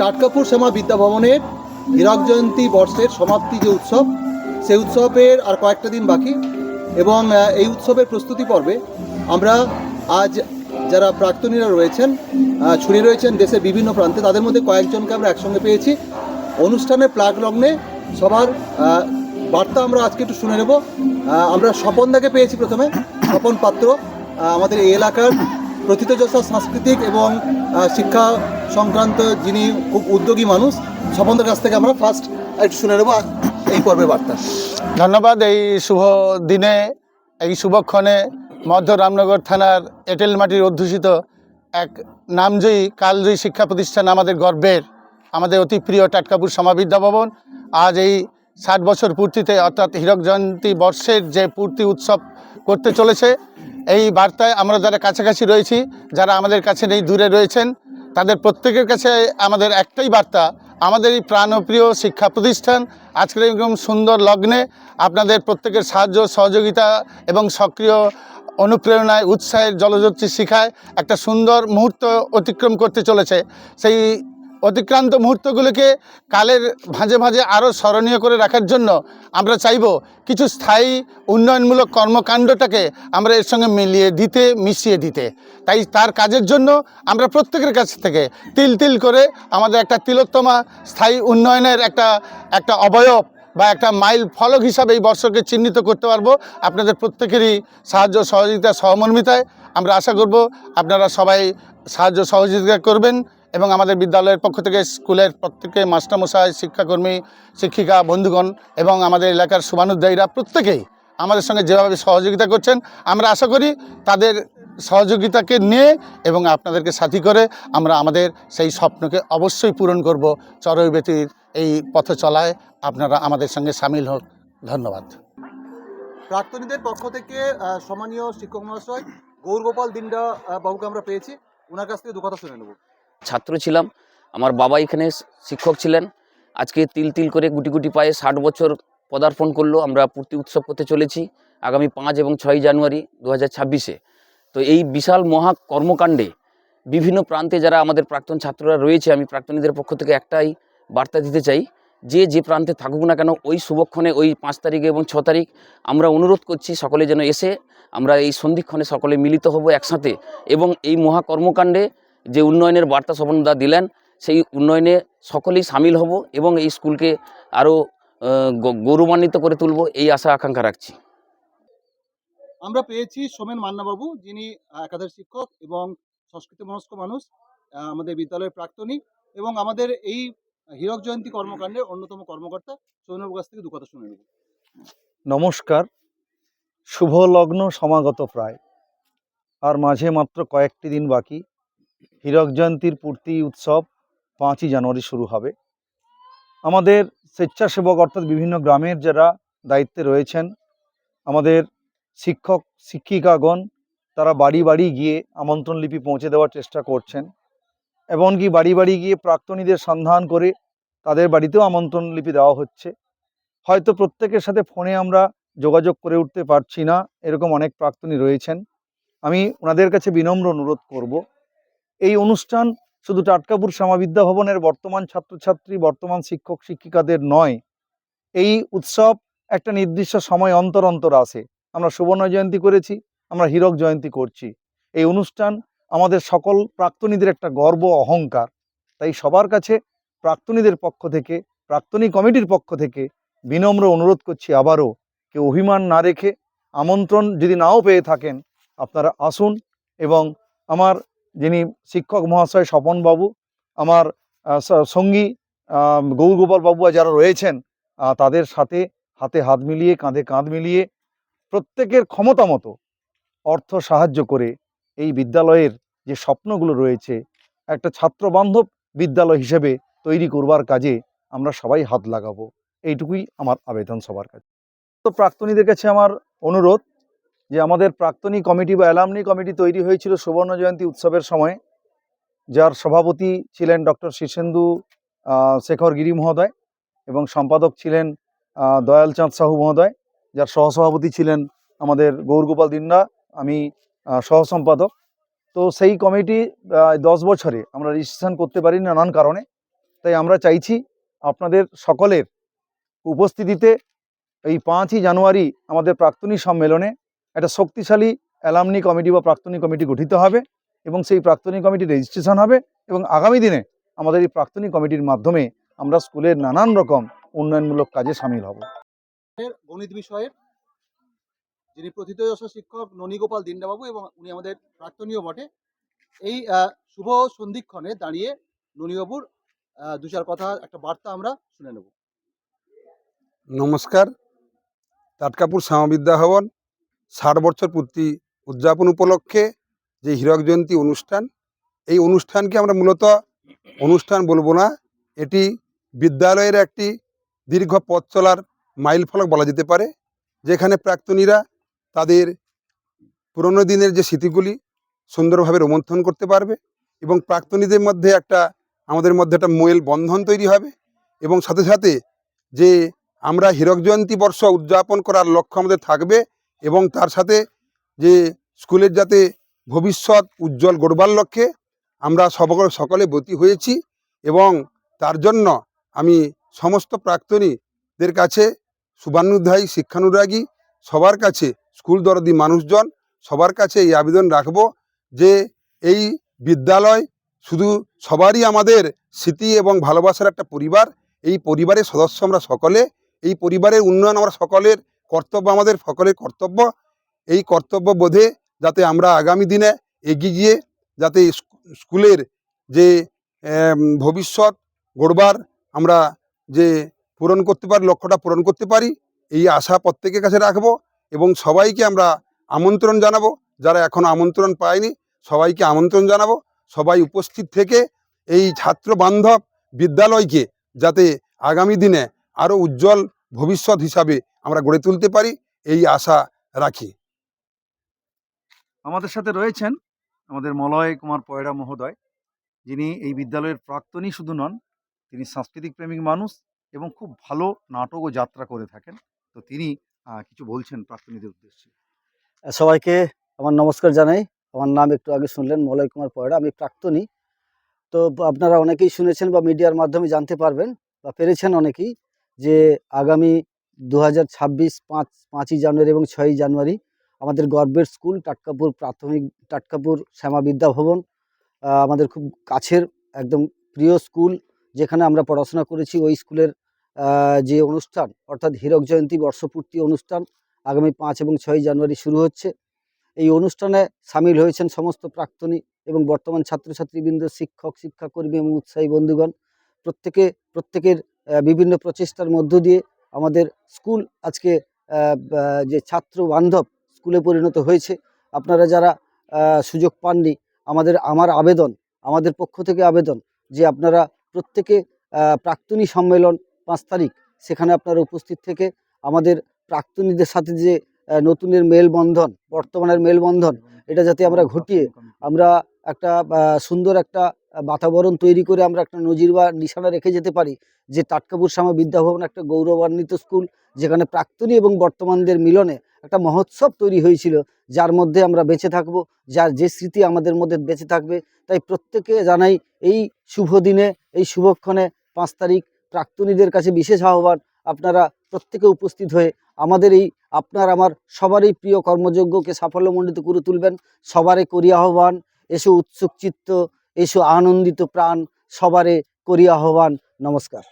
টাটকাপুর শ্যামা বিদ্যাভবনের হীরক জয়ন্তী বর্ষের সমাপ্তি যে উৎসব, সেই উৎসবের আর কয়েকটা দিন বাকি এবং এই উৎসবের প্রস্তুতি পর্বে আমরা আজ যারা প্রাক্তনীরা রয়েছেন ছড়িয়ে রয়েছেন দেশের বিভিন্ন প্রান্তে, তাদের মধ্যে কয়েকজনকে আমরা একসঙ্গে পেয়েছি। অনুষ্ঠানের প্লাগ লগ্নে সবার বার্তা আমরা আজকে একটু শুনে নেব। আমরা স্বপনদাকে পেয়েছি প্রথমে। স্বপন পাত্র আমাদের এই এলাকার প্রথিতযশা সাংস্কৃতিক এবং শিক্ষা সংক্রান্ত যিনি খুব উদ্যোগী মানুষ, স্বপনদার কাছ থেকে আমরা ফার্স্ট একটু শুনে নেব এই পর্বের বার্তা। ধন্যবাদ এই শুভ দিনে, এই শুভক্ষণে মধ্য রামনগর থানার এঁটেল মাটির অধ্যুষিত এক নামজয়ী, কালজয়ী শিক্ষা প্রতিষ্ঠান আমাদের গর্বের, আমাদের অতি প্রিয় টাটকাপুর সমাবিদ্যা ভবন। আজ এই ষাট বছর পূর্তিতে অর্থাৎ হীরক জয়ন্তী বর্ষের যে পূর্তি উৎসব করতে চলেছে এই বার্তায় আমরা যারা কাছাকাছি রয়েছি, যারা আমাদের কাছে নেই, দূরে রয়েছেন, তাদের প্রত্যেকের কাছে আমাদের একটাই বার্তা, আমাদের এই প্রাণপ্রিয় শিক্ষা প্রতিষ্ঠান, আজকের এরকম সুন্দর লগ্নে আপনাদের প্রত্যেকের সাহায্য, সহযোগিতা এবং সক্রিয় অনুপ্রেরণায়, উৎসাহের জলজ্যোতি শিখায় একটা সুন্দর মুহূর্ত অতিক্রম করতে চলেছে। সেই অতিক্রান্ত মুহূর্তগুলোকে কালের ভাঁজে ভাঁজে আরও স্মরণীয় করে রাখার জন্য আমরা চাইব কিছু স্থায়ী উন্নয়নমূলক কর্মকাণ্ডটাকে আমরা এর সঙ্গে মিলিয়ে দিতে, মিশিয়ে দিতে। তাই তার কাজের জন্য আমরা প্রত্যেকের কাছ থেকে তিল তিল করে আমাদের একটা তিলোত্তমা স্থায়ী উন্নয়নের একটা একটা অবয়ব বা একটা মাইল ফলক হিসাবে এই বর্ষকে চিহ্নিত করতে পারব। আপনাদের প্রত্যেকেরই সাহায্য সহযোগিতা সহমর্মিতায় আমরা আশা করব আপনারা সবাই সাহায্য সহযোগিতা করবেন। এবং আমাদের বিদ্যালয়ের পক্ষ থেকে, স্কুলের প্রত্যেকে মাস্টারমশাই, শিক্ষাকর্মী, শিক্ষিকা, বন্ধুগণ এবং আমাদের এলাকার শুভানুদ্দায়ীরা প্রত্যেকেই আমাদের সঙ্গে যেভাবে সহযোগিতা করছেন, আমরা আশা করি তাদের সহযোগিতাকে নিয়ে এবং আপনাদেরকে সাথী করে আমরা আমাদের সেই স্বপ্নকে অবশ্যই পূরণ করব। চরৈবেতির এই পথে চলায় আপনারা আমাদের সঙ্গে সামিল হোক। ধন্যবাদ। প্রাক্তনীদের পক্ষ থেকে সম্মানীয় শিক্ষক মহাশয় গৌরগোপাল দিন্ডা বাবুকে আমরা পেয়েছি। ওনার কাছ থেকে দু কথা শুনে নেব। ছাত্র ছিলাম। আমার বাবা এখানে শিক্ষক ছিলেন। আজকে তিল তিল করে গুটি গুটি পায়ে ষাট বছর পদার্পণ করল। আমরা পূর্তি উৎসব করতে চলেছি আগামী পাঁচ এবং ছয় জানুয়ারি দু ছাব্বিশে। তো এই বিশাল মহা কর্মকাণ্ডে বিভিন্ন প্রান্তে যারা আমাদের প্রাক্তন ছাত্ররা রয়েছে, আমি প্রাক্তনীদের পক্ষ থেকে একটাই বার্তা দিতে চাই, যে যে প্রান্তে থাকুক না কেন, ওই শুভক্ষণে, ওই পাঁচ তারিখ এবং ছ তারিখ আমরা অনুরোধ করছি সকলে যেন এসে আমরা এই সন্ধিক্ষণে সকলে মিলিত হব একসাথে। এবং এই মহা কর্মকাণ্ডে যে উন্নয়নের বার্তা স্বপনদা দিলেন সেই উন্নয়নে সকলেই সামিল হব এবং এই স্কুলকে আরও গৌরবান্বিত করে তুলব এই আশা আকাঙ্ক্ষা রাখছি। আমরা পেয়েছি সোমেন মান্নাবাবু যিনি একাধারে শিক্ষক এবং সংস্কৃতি মনস্ক মানুষ আমাদের বিদ্যালয়ের প্রাক্তনী এবং আমাদের এই হীরক জয়ন্তী কর্মকাণ্ডের অন্যতম কর্মকর্তা। সোমেনবাবুর কাছ থেকে দু কথা শুনে নেব। নমস্কার। শুভ লগ্ন সমাগত প্রায়। আর মাঝে মাত্র কয়েকটি দিন বাকি। হীরক জয়ন্তীর পূর্তি উৎসব পাঁচই জানুয়ারি শুরু হবে। আমাদের স্বেচ্ছাসেবক অর্থাৎ বিভিন্ন গ্রামের যারা দায়িত্বে রয়েছেন, আমাদের শিক্ষক, শিক্ষিকাগণ, তারা বাড়ি বাড়ি গিয়ে আমন্ত্রণ লিপি পৌঁছে দেওয়ার চেষ্টা করছেন। এমনকি বাড়ি বাড়ি গিয়ে প্রাক্তনীদের সন্ধান করে তাদের বাড়িতেও আমন্ত্রণ লিপি দেওয়া হচ্ছে। হয়তো প্রত্যেকের সাথে ফোনে আমরা যোগাযোগ করে উঠতে পারছি না, এরকম অনেক প্রাক্তনী রয়েছেন। আমি ওনাদের কাছে বিনম্র অনুরোধ করব। এই অনুষ্ঠান শুধু টাটকাপুর শ্যামাবিদ্যা ভবনের বর্তমান ছাত্রছাত্রী, বর্তমান শিক্ষক, শিক্ষিকাদের নয়। এই উৎসব একটা নির্দিষ্ট সময় অন্তর অন্তর আসে। আমরা সুবর্ণ জয়ন্তী করেছি, আমরা হীরক জয়ন্তী করছি। এই অনুষ্ঠান আমাদের সকল প্রাক্তনীদের একটা গর্ব, অহংকার। তাই সবার কাছে প্রাক্তনীদের পক্ষ থেকে, প্রাক্তনী কমিটির পক্ষ থেকে বিনম্র অনুরোধ করছি আবারও, কেউ অভিমান না রেখে আমন্ত্রণ যদি নাও পেয়ে থাকেন, আপনারা আসুন এবং আমার যিনি শিক্ষক মহাশয় স্বপনবাবু আমার স- সঙ্গী আহ, গৌরগোপাল বাবু যারা রয়েছেন তাদের সাথে হাতে হাত মিলিয়ে কাঁধে কাঁধ মিলিয়ে প্রত্যেকের ক্ষমতা মতো অর্থ সাহায্য করে এই বিদ্যালয়ের যে স্বপ্নগুলো রয়েছে একটা ছাত্রবান্ধব বিদ্যালয় হিসেবে তৈরি করবার কাজে আমরা সবাই হাত লাগাবো। এইটুকুই আমার আবেদন সবার কাছে। তো প্রাক্তনীদের কাছে আমার অনুরোধ যে আমাদের প্রাক্তনী কমিটি বা অ্যালামনি কমিটি তৈরি হয়েছিল সুবর্ণ জয়ন্তী উৎসবের সময়, যার সভাপতি ছিলেন ডক্টর শীর্ষেন্দু শেখর গিরি মহোদয় এবং সম্পাদক ছিলেন দয়ালচাঁদ সাহু মহোদয়, যার সহসভাপতি ছিলেন আমাদের গৌরগোপাল দিন্ডা, আমি সহসম্পাদক। তো সেই কমিটি দশ বছরে আমরা রেজিস্ট্রেশন করতে পারি নানান কারণে। তাই আমরা চাইছি আপনাদের সকলের উপস্থিতিতে এই পাঁচই জানুয়ারি আমাদের প্রাক্তনী সম্মেলনে একটা শক্তিশালী অ্যালামনি কমিটি বা প্রাক্তনী কমিটি গঠিত হবে এবং সেই প্রাক্তনী কমিটি রেজিস্ট্রেশন হবে এবং আগামী দিনে আমাদের এই প্রাক্তনী কমিটির মাধ্যমে আমরা স্কুলের নানান রকম উন্নয়নমূলক কাজে সামিল হব। এর গণিত বিষয়ের যিনি প্রথিতযশা শিক্ষক ননীগোপাল দিন্ডাবাবু এবং উনি আমাদের প্রাক্তনীয় বটে এই শুভ সন্ধিক্ষণে দাঁড়িয়ে ননীবাবুর দু চার কথা একটা বার্তা আমরা শুনে নেব। নমস্কার টাটকাপুর শ্যামাবিদ্যা ভবন। ষাট বছর পূর্তি উদযাপন উপলক্ষে যে হীরক জয়ন্তী অনুষ্ঠান, এই অনুষ্ঠানকে আমরা মূলত অনুষ্ঠান বলব না, এটি বিদ্যালয়ের একটি দীর্ঘ পথ চলার মাইল ফলক বলা যেতে পারে, যেখানে প্রাক্তনীরা তাদের পুরনো দিনের যে স্মৃতিগুলি সুন্দরভাবে রোমন্থন করতে পারবে এবং প্রাক্তনীদের মধ্যে একটা, আমাদের মধ্যে একটা মোয়েল বন্ধন তৈরি হবে এবং সাথে সাথে যে আমরা হীরক জয়ন্তী বর্ষ উদযাপন করার লক্ষ্য আমাদের থাকবে এবং তার সাথে যে স্কুলের যাতে ভবিষ্যৎ উজ্জ্বল গড়বার লক্ষ্যে আমরা সকল সকলে ব্রতী হয়েছি এবং তার জন্য আমি সমস্ত প্রাক্তনীদের কাছে শুভানুধ্যায়ী, শিক্ষানুরাগী, সবার কাছে স্কুল দরদি মানুষজন, সবার কাছে এই আবেদন রাখব যে এই বিদ্যালয় শুধু সবারই আমাদের স্মৃতি এবং ভালোবাসার একটা পরিবার, এই পরিবারের সদস্য আমরা সকলে, এই পরিবারের উন্নয়ন আমরা সকলের কর্তব্য আমাদের সকলের কর্তব্য। এই কর্তব্য বোধে যাতে আমরা আগামী দিনে এগিয়ে গিয়ে যাতে স্কুলের যে ভবিষ্যৎ গড়বার আমরা যে পূরণ করতে পারি, লক্ষ্যটা পূরণ করতে পারি, এই আশা প্রত্যেকের কাছে রাখব এবং সবাইকে আমরা আমন্ত্রণ জানাব। যারা এখনও আমন্ত্রণ পায়নি, সবাইকে আমন্ত্রণ জানাব। সবাই উপস্থিত থেকে এই ছাত্র বান্ধব বিদ্যালয়কে যাতে আগামী দিনে আরও উজ্জ্বল ভবিষ্যৎ হিসাবে আমরা গড়ে তুলতে পারি এই আশা রাখি। আমাদের সাথে রয়েছেন আমাদের মলয় কুমার পয়রা মহোদয়। যিনি এই বিদ্যালয়ের প্রাক্তনই শুধু নন তিনি সাংস্কৃতিক প্রেমিক মানুষ এবং খুব ভালো নাটক ও যাত্রা করে থাকেন। তো তিনি কিছু বলছেন প্রাক্তনীদের উদ্দেশ্যে। সবাইকে আমার নমস্কার জানাই। আমার নাম একটু আগে শুনলেন মলয় কুমার পয়রা আমি প্রাক্তনী। তো আপনারা অনেকেই শুনেছেন বা মিডিয়ার মাধ্যমে জানতে পারবেন বা পেরেছেন অনেকেই যে আগামী দু হাজার ছাব্বিশ পাঁচ, পাঁচই জানুয়ারি এবং ছয়ই জানুয়ারি আমাদের গর্বের স্কুল টাটকাপুর প্রাথমিক, টাটকাপুর শ্যামা বিদ্যা ভবন আমাদের খুব কাছের একদম প্রিয় স্কুল যেখানে আমরা পড়াশোনা করেছি। ওই স্কুলের যে অনুষ্ঠান অর্থাৎ হীরক জয়ন্তী বর্ষপূর্তি অনুষ্ঠান আগামী পাঁচ এবং ছয় জানুয়ারি শুরু হচ্ছে। এই অনুষ্ঠানে সামিল হয়েছেন সমস্ত প্রাক্তনী এবং বর্তমান ছাত্রছাত্রীবৃন্দ, শিক্ষক, শিক্ষাকর্মী এবং উৎসাহী বন্ধুগণ। প্রত্যেকে, প্রত্যেকের বিভিন্ন প্রচেষ্টার মধ্য দিয়ে আমাদের স্কুল আজকে যে ছাত্র বান্ধব স্কুলে পরিণত হয়েছে, আপনারা যারা সুযোগ পাননি, আমাদের, আমার আবেদন, আমাদের পক্ষ থেকে আবেদন যে আপনারা প্রত্যেকে প্রাক্তনী সম্মেলন পাঁচ তারিখ, সেখানে আপনারা উপস্থিত থেকে আমাদের প্রাক্তনীদের সাথে যে নতুনের মেলবন্ধন, বর্তমানের মেলবন্ধন, এটা যাতে আমরা ঘটিয়ে আমরা একটা সুন্দর একটা বাতাবরণ তৈরি করে আমরা একটা নজির বা নিশানা রেখে যেতে পারি, যে টাটকাপুর শ্যামা বিদ্যাভবন একটা গৌরবান্বিত স্কুল, যেখানে প্রাক্তনী এবং বর্তমানদের মিলনে একটা মহোৎসব তৈরি হয়েছিল, যার মধ্যে আমরা বেঁচে থাকব, যার যে স্মৃতি আমাদের মধ্যে বেঁচে থাকবে। তাই প্রত্যেকে জানাই এই শুভ দিনে, এই শুভক্ষণে পাঁচ তারিখ প্রাক্তনীদের কাছে বিশেষ আহ্বান, আপনারা প্রত্যেকে উপস্থিত হয়ে আমাদের এই আপনার আমার সবারই প্রিয় কর্মযজ্ঞকে সাফল্যমণ্ডিত করে তুলবেন। সবারে করি আহ্বান, এসো উৎসুক চিত্ত এসো আনন্দিত প্রাণ সবারে করি আহ্বান। নমস্কার।